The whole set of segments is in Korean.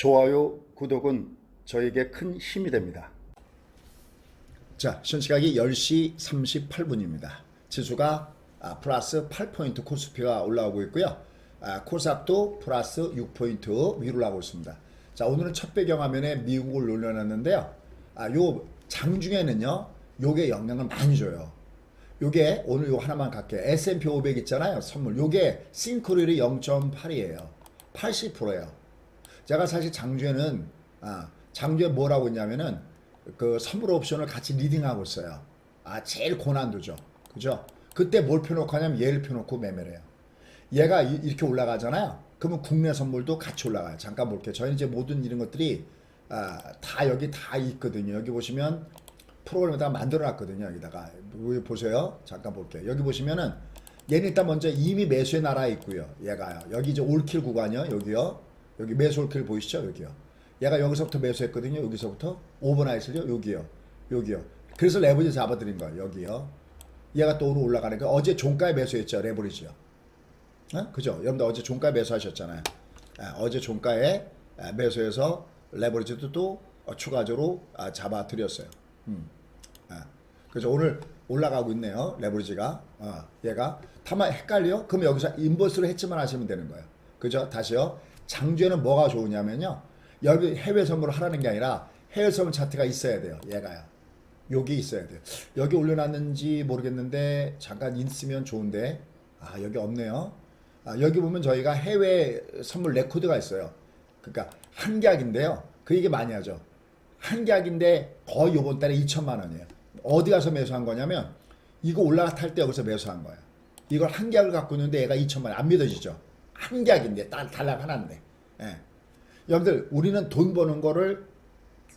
좋아요, 구독은 저에게 큰 힘이 됩니다. 자, 현 시각이 10시 38분입니다. 지수가 아, 플러스 8포인트 코스피가 올라오고 있고요. 아, 코스닥도 플러스 6포인트 위로 올라오고 있습니다. 자, 오늘은 첫 배경 화면에 미국을 올려놨는데요. 아, 요 장중에는요, 요게 영향을 많이 줘요. 요게 오늘 요 하나만 갈게요. S&P 500 있잖아요. 선물. 요게 싱크로율이 0.8이에요. 80%예요. 제가 사실 장주에는 아, 장주에 뭐라고 했냐면은 그 선물 옵션을 같이 리딩하고 있어요. 아, 제일 고난도죠. 그죠? 그때 뭘 펴놓고 하냐면 얘를 펴놓고 매매를 해요. 얘가 이- 이렇게 올라가잖아요. 그러면 국내 선물도 같이 올라가요. 잠깐 볼게요. 저희 이제 모든 이런 것들이 아, 다 여기 다 있거든요. 여기 보시면 프로그램에다가 만들어 놨거든요. 여기다가. 여기 보세요. 잠깐 볼게요. 여기 보시면은 얘는 일단 먼저 이미 매수에 나라에 있고요. 얘가요. 여기 이제 올킬 구간이요. 여기요. 여기 매수 올킬 보이시죠? 여기요. 얘가 여기서부터 매수했거든요. 여기서부터 오버나이트요. 여기요. 여기요. 그래서 레버리지 잡아드린 거예요. 여기요. 얘가 또 오늘 올라가니까 어제 종가에 매수했죠. 레버리지요. 어? 그죠? 여러분들 어제 종가에 매수하셨잖아요. 아, 어제 종가에 아, 매수해서 레버리지도 또 어, 추가적으로 아, 잡아드렸어요. 음. 아, 그래서 오늘 올라가고 있네요. 레버리지가. 어, 얘가. 다만 헷갈려? 그럼 여기서 인버스로 했지만 하시면 되는 거예요. 그죠? 다시요. 장주에는 뭐가 좋으냐면요. 여기 해외 선물을 하라는 게 아니라 해외 선물 차트가 있어야 돼요. 얘가요. 여기 있어야 돼요. 여기 올려놨는지 모르겠는데 잠깐 있으면 좋은데 아 여기 없네요. 아, 여기 보면 저희가 해외 선물 레코드가 있어요. 그러니까 한 계약인데요. 그 얘기 많이 하죠. 한 계약인데 거의 요번 달에 2천만 원이에요. 어디 가서 매수한 거냐면 이거 올라갈 때 여기서 매수한 거예요. 이걸 한 계약을 갖고 있는데 얘가 2천만 원 안 믿어지죠. 한 계약인데 딱 달락 하나인데. 예. 여러분들 우리는 돈 버는 거를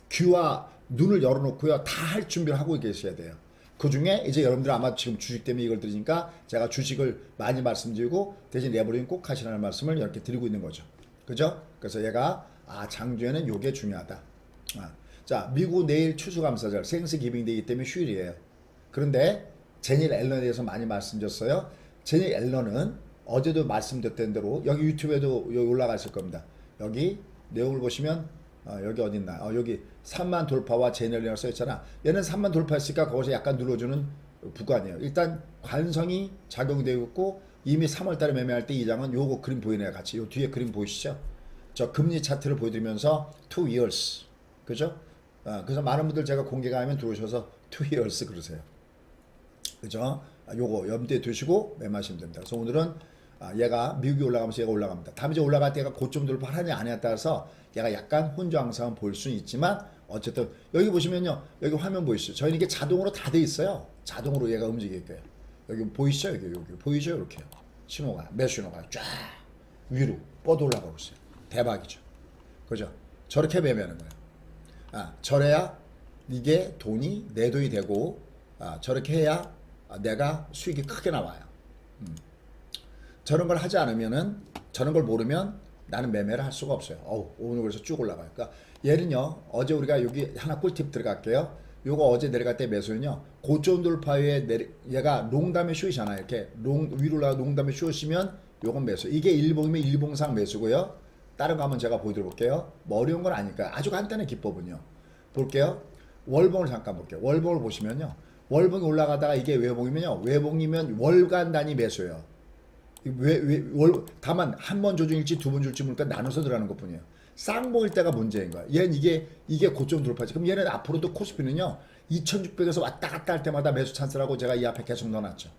귀와 눈을 열어놓고요. 다 할 준비를 하고 계셔야 돼요. 그 중에 이제 여러분들 아마 지금 주식 때문에 이걸 들으니까 제가 주식을 많이 말씀드리고 대신 레버링 꼭 하시라는 말씀을 이렇게 드리고 있는 거죠. 그죠? 그래서 얘가 아 장주에는 요게 중요하다. 아, 자 미국 내일 추수감사절 생스 기빙데이기 때문에 휴일이에요. 그런데 제닐 앨런에 대해서 많이 말씀드렸어요. 제닐 앨런은 어제도 말씀드렸던 대로 여기 유튜브에도 여기 올라가 있을 겁니다. 여기 내용을 보시면 어, 여기 어딨나? 어, 여기 3만 돌파와 제넬이라고 써있잖아. 얘는 3만 돌파했으니까 거기서 약간 눌러주는 부관이에요. 일단 관성이 작용되고 있고 이미 3월달에 매매할 때 이 장은 요거 그림 보이네요. 같이 요 뒤에 그림 보이시죠? 저 금리 차트를 보여드리면서 2 years 그죠? 어, 그래서 많은 분들 제가 공개가 하면 들어오셔서 2 years 그러세요. 그죠? 아, 요거 염두에 두시고 매매하시면 됩니다. 그래서 오늘은 아, 얘가 미국이 올라가면서 얘가 올라갑니다. 다음 이제 올라갈 때가 고점 돌파하냐 안 하냐에 따라서 얘가 약간 혼조항상은 볼 수는 있지만 어쨌든 여기 보시면요. 여기 화면 보이시죠? 저희는 이게 자동으로 다 돼 있어요. 자동으로 얘가 움직일 거예요. 여기 보이시죠? 여기 여기 보이죠? 이렇게 신호가 매수 신호가 쫙 위로 뻗어 올라가고 있어요. 대박이죠. 그죠? 저렇게 매매하는 거예요. 아, 저래야 이게 돈이 내 돈이 되고 아, 저렇게 해야 아, 내가 수익이 크게 나와요. 음. 저런 걸 하지 않으면은 저런 걸 모르면 나는 매매를 할 수가 없어요. 어우, 오늘 그래서 쭉 올라가요. 그러니까 얘는요. 어제 우리가 여기 하나 꿀팁 들어갈게요. 요거 어제 내려갈 때 매수는요. 고점 돌파에 내리 얘가 롱담에 쉬이잖아요. 이렇게 롱 위로 올라가 롱담에 쉬으시면 요건 매수. 이게 일봉이면 일봉상 매수고요. 다른 거 한번 제가 보여드릴게요. 뭐 어려운 건 아니까요. 아주 간단한 기법은요. 볼게요. 월봉을 잠깐 볼게요. 월봉을 보시면요. 월봉이 올라가다가 이게 외봉이면요. 외봉이면 월간 단위 매수예요. 왜, 왜, 월, 다만 한 번 조정일지 두 번 줄지 모르니까 나눠서 들어가는 것 뿐이에요. 쌍봉일 때가 문제인 거야. 얘는 이게, 이게 고점 돌파지. 그럼 얘는 앞으로도 코스피는요, 2600에서 왔다 갔다 할 때마다 매수 찬스라고 제가 이 앞에 계속 넣어놨죠.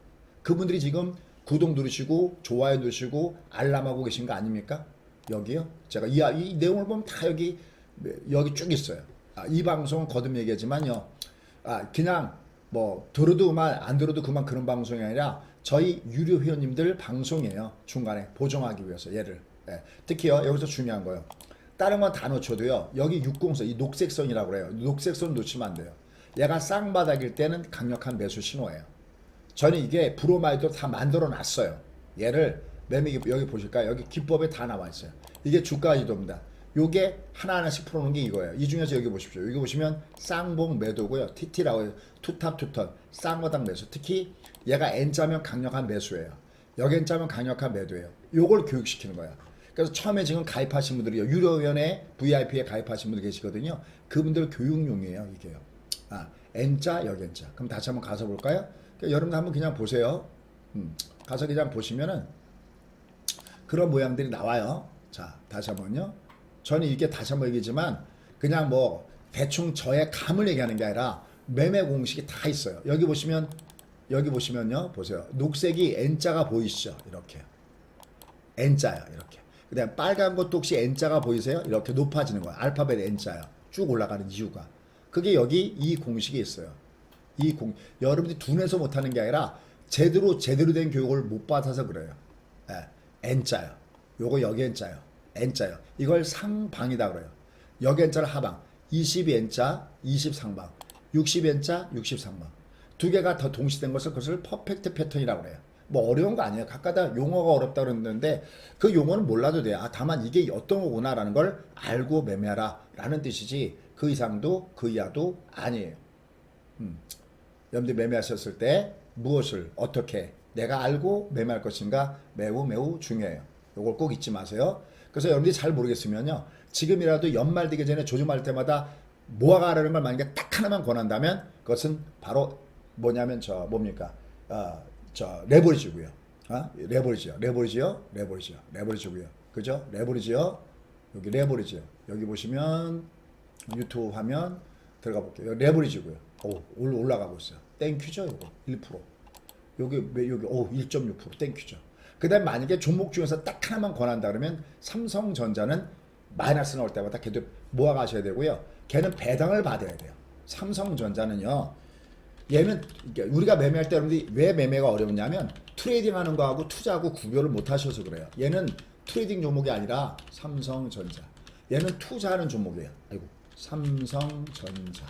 그분들이 지금 구독 누르시고, 좋아요 누르시고, 알람하고 계신 거 아닙니까? 여기요. 제가 이, 이 내용을 보면 다 여기, 여기 쭉 있어요. 아, 이 방송은 거듭 얘기하지만요, 아, 그냥 뭐 들어도 그만 안 들어도 그만 그런 방송이 아니라 저희 유료 회원님들 방송이에요. 중간에 보정하기 위해서 얘를. 예. 특히요 여기서 중요한 거요. 다른 건 다 놓쳐도요. 여기 6공선 이 녹색선이라고 그래요. 녹색선 놓치면 안 돼요. 얘가 쌍바닥일 때는 강력한 매수 신호예요. 저는 이게 브로마이드로 다 만들어 놨어요. 얘를 매매 기- 여기 보실까요? 여기 기법에 다 나와 있어요. 이게 주가 지도입니다. 요게 하나하나씩 풀어놓은 게 이거예요. 이 중에서 여기 보십시오. 여기 보시면 쌍봉 매도고요. TT라고. 투탑 투턴. 쌍바닥 매수. 특히 얘가 N자면 강력한 매수예요. 여기 N자면 강력한 매도예요. 요걸 교육시키는 거야. 그래서 처음에 지금 가입하신 분들이요. 유료위원회 VIP에 가입하신 분들 계시거든요. 그분들 교육용이에요, 이게요. 아, N자, 여견자. 그럼 다시 한번 가서 볼까요? 그러니까 여러분들 한번 그냥 보세요. 음, 가서 그냥 보시면은 그런 모양들이 나와요. 자, 다시 한번요. 저는 이게 다시 한번 얘기지만 그냥 뭐 대충 저의 감을 얘기하는 게 아니라 매매 공식이 다 있어요. 여기 보시면 여기 보시면요. 보세요. 녹색이 N자가 보이시죠? 이렇게. N자야, 이렇게. 그다음 빨간 것도 혹시 N자가 보이세요? 이렇게 높아지는 거야. 알파벳 N자야. 쭉 올라가는 이유가. 그게 여기 이 공식이 있어요. 이 공, 여러분들이 둔해서 못하는 게 아니라 제대로 제대로 된 교육을 못 받아서 그래요. 예, N자요. 요거 여기 N자요. N자요. 이걸 상방이다 그래요. N자를 하방. 20N자, 20상방. 60N자, 60상방. 두 개가 더 동시된 것을 그것을 퍼펙트 패턴이라고 그래요. 뭐 어려운 거 아니에요. 각가다 용어가 어렵다 그러는데 그 용어는 몰라도 돼요. 아, 다만 이게 어떤 거구나라는 걸 알고 매매하라 라는 뜻이지 그 이상도 그 이하도 아니에요. 여러분들 매매하셨을 때 무엇을 어떻게 내가 알고 매매할 것인가 매우 매우 중요해요. 이걸 꼭 잊지 마세요. 그래서 여러분들이 잘 모르겠으면요. 지금이라도 연말 되기 전에 조정할 때마다 모아가라는 걸 만약에 딱 하나만 권한다면 그것은 바로 뭐냐면 저 뭡니까? 어, 저 레버리지고요. 어? 레버리지요. 레버리지요. 레버리지요. 레버리지고요. 그죠? 레버리지요. 여기 레버리지요. 여기 보시면 유튜브 화면 들어가 볼게요. 레버리지고요. 오, 올라가고 있어요. 땡큐죠, 이거. 1%. 여기 여기 오, 1.6% 땡큐죠. 그다음 에 만약에 종목 중에서 딱 하나만 권한다 그러면 삼성전자는 마이너스 나올 때마다 걔도 모아 가셔야 되고요. 걔는 배당을 받아야 돼요. 삼성전자는요. 얘는 우리가 매매할 때 여러분들이 왜 매매가 어려웠냐면 트레이딩하는 거하고 투자하고 구별을 못 하셔서 그래요. 얘는 트레이딩 종목이 아니라 삼성전자. 얘는 투자하는 종목이에요. 아이고 삼성전자.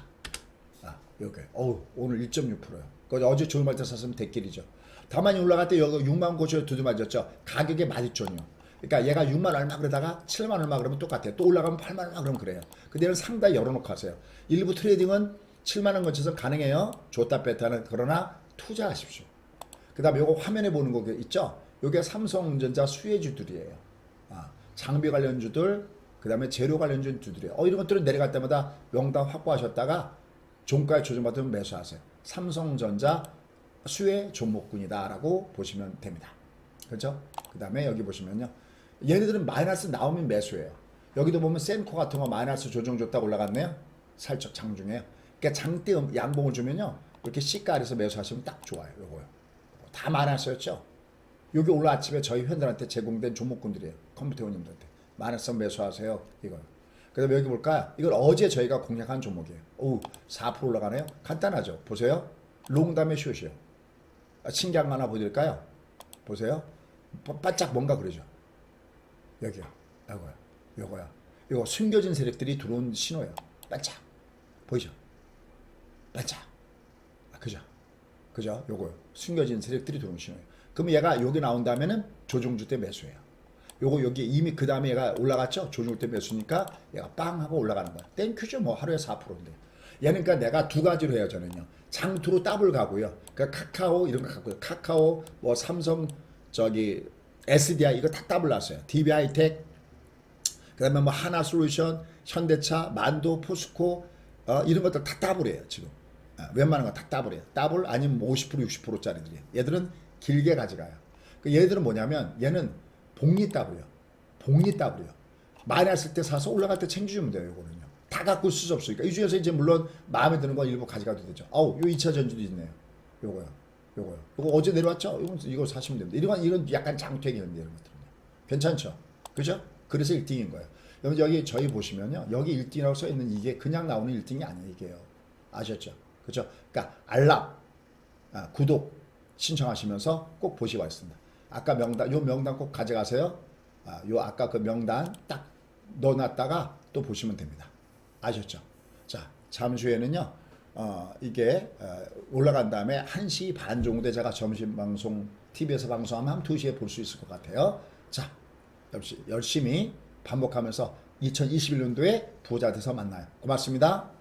아, 여기. 어우, 오늘 1.6%요. 그 어제 조금할 때 샀으면 대길이죠. 다만 올라갈 때 여기 6만 고치에 두두 맞았죠. 가격에 맞이존이요. 그러니까 얘가 6만 얼마 그러다가 7만 얼마 그러면 똑같아요. 또 올라가면 8만 얼마 그러면 그래요. 얘는 상당히 열어놓고 하세요. 일부 트레이딩은 7만 원 거쳐서 가능해요. 줬다 뺐다는 그러나 투자하십시오. 그 다음에 요거 화면에 보는 거 있죠? 요게 삼성전자 수혜주들이에요. 아, 장비 관련주들, 그 다음에 재료 관련주들이에요. 어 이런 것들은 내려갈 때마다 명당 확보하셨다가 종가에 조정받으면 매수하세요. 삼성전자 수혜 종목군이다라고 보시면 됩니다. 그렇죠? 그 다음에 여기 보시면요. 얘네들은 마이너스 나오면 매수해요. 여기도 보면 센코 같은 거 마이너스 조정 줬다가 올라갔네요. 살짝 장중에요. 그러니까 장대 양봉을 주면요. 이렇게 시가에서 매수하시면 딱 좋아요. 요거요. 다 마이너스였죠. 여기 오늘 아침에 저희 회원들한테 제공된 종목군들이에요. 컴퓨터 회원님들한테. 마이너스 매수하세요. 이거요. 그 다음에 여기 볼까요? 이걸 어제 저희가 공략한 종목이에요. 오, 4% 올라가네요. 간단하죠. 보세요. 롱담의 숏이요. 아, 신기한 거 하나 보여드릴까요? 보세요. 바- 바짝 뭔가 그러죠. 여기요. 요거요. 요거요. 이거 숨겨진 세력들이 들어온 신호예요. 반짝. 보이죠? 반짝. 아, 그죠? 그죠? 요거요. 숨겨진 세력들이 들어온 신호예요. 그럼 얘가 여기 나온다면은 조종주 때 매수해요. 요거 여기 이미 그 다음에 얘가 올라갔죠? 조종주 때 매수니까 얘가 빵 하고 올라가는 거야. 땡큐죠? 뭐 하루에 4%인데. 얘는 그러니까 내가 두 가지로 해요, 저는요. 장투로 더블 가고요. 그러니까 카카오 이런 거 갖고요. 카카오, 뭐 삼성, 저기 SDI 이거 다 더블 났어요. DBI 텍, 그다음에 뭐 하나솔루션, 현대차, 만도, 포스코 어, 이런 것들 다 더블이에요 지금. 아, 웬만한 거 다 더블이에요. 더블 아니면 뭐 50% 60%짜리들이에요. 얘들은 길게 가져가요. 그 얘들은 뭐냐면 얘는 복리 더블이요. 복리 더블이요. 마이너스 때 사서 올라갈 때 챙겨주면 돼요. 이거는요. 다 갖고 있을 수 없으니까 이 중에서 이제 물론 마음에 드는 거 일부 가져가도 되죠. 아우 요 2차 전지도 있네요. 요거요. 요거요. 요거 어제 내려왔죠? 이거 이거 사시면 됩니다. 이런 이런 약간 장퇴기인데 이런 것들은요. 괜찮죠? 그죠? 그래서 1등인 거예요. 여러분 여기 저희 보시면요. 여기 1등이라고 써 있는 이게 그냥 나오는 1등이 아니에요. 아셨죠? 그죠? 그러니까 알람, 아, 구독 신청하시면서 꼭 보시기 바랍니다. 아까 명단, 요 명단 꼭 가져가세요. 아, 요 아까 그 명단 딱 넣어놨다가 또 보시면 됩니다. 아셨죠? 자, 잠시 후에는요. 어, 이게 어, 올라간 다음에 1시 반 정도에 제가 점심 방송 TV에서 방송하면 한 2시에 볼 수 있을 것 같아요. 자, 열심히 반복하면서 2021년도에 부자 돼서 만나요. 고맙습니다.